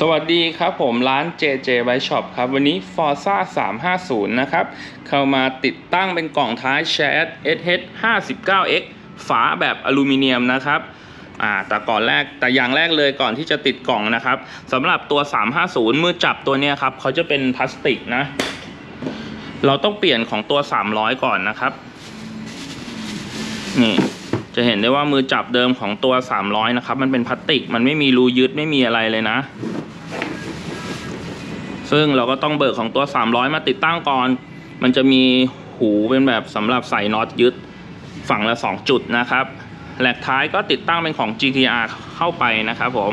สวัสดีครับผมร้าน JJ Bike Shop ครับ วันนี้ Forza 350 นะครับ เข้ามาติดตั้งเป็นกล่องท้าย Chat SH 59X ฝาแบบอลูมิเนียมนะครับอ่าแต่ก่อนแรกแต่อย่างแรกเลยก่อนที่จะติดกล่องนะครับสำหรับตัว 350 มือจับตัวเนี้ยครับเขาจะเป็นพลาสติกนะ เราต้องเปลี่ยนของตัว 300 ก่อนนะครับ นี่จะเห็นได้ว่ามือจับเดิมของตัว 300 นะครับ มันเป็นพลาสติก มันไม่มีรูยึดไม่มีอะไรเลยนะ ซึ่งเราก็ต้องเบิกของตัว 300 มาติดตั้งก่อน มันจะมีหูเป็นแบบสำหรับใส่น็อตยึดฝั่งละ 2 จุดนะครับแหลกท้ายก็ติดตั้งเป็นของ GTR เข้าไปนะครับผม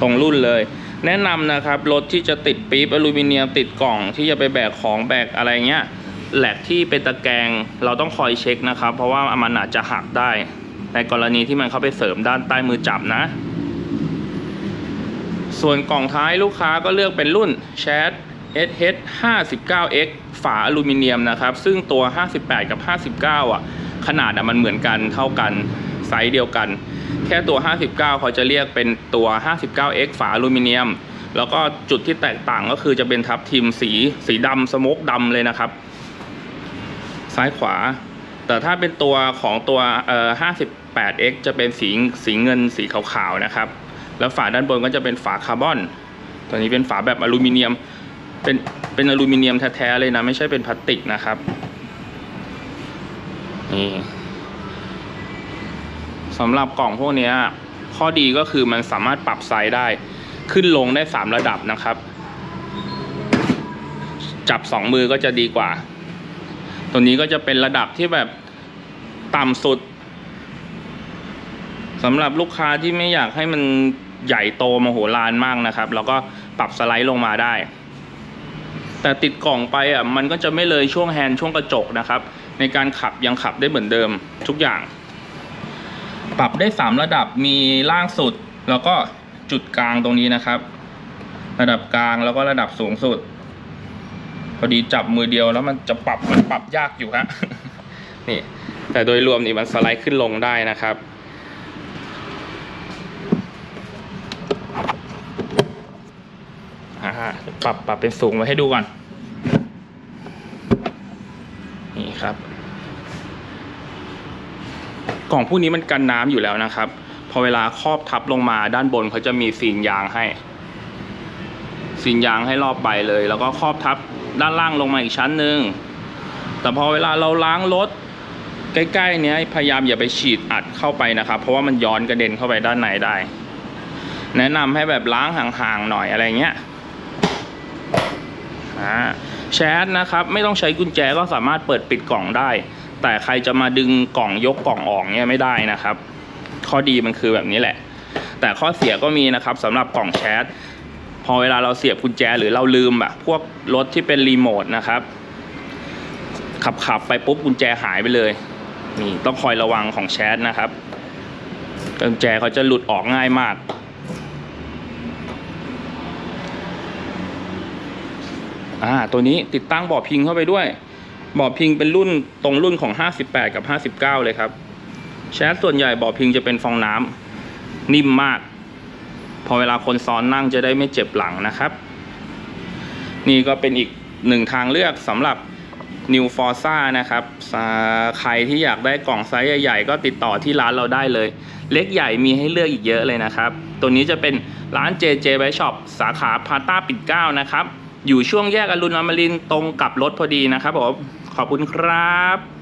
ตรงรุ่นเลย แนะนำนะครับรถที่จะติดปี๊บอลูมิเนียมติดกล่องที่จะไปแบกของแบกอะไรเงี้ยแหลกที่เป็นตะแกรงเราต้องคอยเช็คนะครับ เพราะว่ามันอาจจะหักได้ ในกรณีที่มันเข้าไปเสริมด้านใต้มือจับนะ ส่วนกล่องท้ายลูกค้าก็เลือกเป็นรุ่น Chat SH 59X ฝาอลูมิเนียมนะครับ ซึ่งตัว 58 กับ 59 อะ ขนาดอะมันเหมือนกันเท่ากันไซส์เดียวกัน แค่ตัว 59 เขาจะเรียกเป็นตัว 59X ฝาอลูมิเนียม แล้วก็จุดที่แตกต่างก็คือจะเป็นทับทิมสีสีดำสโมกดำเลยนะครับ ซ้ายขวา แต่ถ้าเป็นตัวของตัวเอ่อ 58x จะเป็นสีสีเงินสีขาวๆนะครับ แล้วฝาด้านบนก็จะเป็นฝาคาร์บอน ตัวนี้เป็นฝาแบบอลูมิเนียม เป็นเป็นอลูมิเนียมแท้ๆเลยนะ ไม่ใช่เป็นพลาสติกนะครับ นี่สำหรับกล่องพวกนี้ข้อดีก็คือมันสามารถปรับไซส์ได้ ขึ้นลงได้ 3 ระดับนะครับ จับ 2 มือก็จะดีกว่า ตัวนี้ก็จะเป็นระดับที่แบบต่ำสุดสำหรับลูกค้าที่ไม่อยากให้มัน ใหญ่โตมโหฬารมากนะครับ แล้วก็ปรับสไลด์ลงมาได้ แต่ติดกล่องไปอะมันก็จะไม่เลยช่วงแฮนด์ช่วงกระจกนะครับ ในการขับยังขับได้เหมือนเดิมทุกอย่าง ปรับได้ 3 ระดับมีล่างสุด แล้วก็จุดกลางตรงนี้นะครับ ระดับกลางแล้วก็ระดับสูงสุด พอดีจับมือเดียวแล้วมันจะปรับมันปรับยากอยู่ฮะนี่แต่โดยรวมนี่มันสไลด์ขึ้นลงได้นะครับ อ่าปรับปรับเป็นสูงไว้ให้ดูก่อน นี่ครับ กล่องพวกนี้มันกันน้ำอยู่แล้วนะครับ พอเวลาครอบทับลงมาด้านบนเขาจะมีซีนยางให้ซีนยางให้รอบใบเลย แล้วก็ครอบทับด้านล่างลงมาอีกชั้นหนึ่งแต่พอเวลาเราล้างรถใกล้ๆเนี้ยพยายามอย่าไปฉีดอัดเข้าไปนะครับ เพราะว่ามันย้อนกระเด็นเข้าไปด้านในได้ แนะนำให้แบบล้างห่างๆหน่อยอะไรเงี้ย อ่าแชทนะครับไม่ต้องใช้กุญแจก็สามารถเปิดปิดกล่องได้ แต่ใครจะมาดึงกล่องยกกล่องออกเนี่ยไม่ได้นะครับ ข้อดีมันคือแบบนี้แหละ แต่ข้อเสียก็มีนะครับสำหรับกล่องแชทพอเวลาเราเสียบกุญแจหรือเราลืมอะพวกรถที่เป็นรีโมทนะครับขับขับไปปุ๊บกุญแจหายไปเลยนี่ต้องคอยระวังของแชทนะครับกุญแจเขาจะหลุดออกง่ายมาก อ่าตัวนี้ติดตั้งเบาะพิงเข้าไปด้วยเบาะพิงเป็นรุ่นตรงรุ่นของ 58 กับ 59 เลยครับ แชทส่วนใหญ่เบาะพิงจะเป็นฟองน้ำนิ่มมาก พอเวลาคนซ้อนนั่งจะได้ไม่เจ็บหลังนะครับ นี่ก็เป็นอีกหนึ่งทางเลือกสำหรับ New Forza นะครับ ใครที่อยากได้กล่องไซส์ใหญ่ๆ ก็ติดต่อที่ร้านเราได้เลย เล็กใหญ่มีให้เลือกอีกเยอะเลยนะครับ ตัวนี้จะเป็นร้าน JJ Bike Shop สาขาพาต้าปิ่นเก้านะครับ อยู่ช่วงแยกอรุณอมรินทร์ตรงกับรถพอดีนะครับผมขอบคุณครับ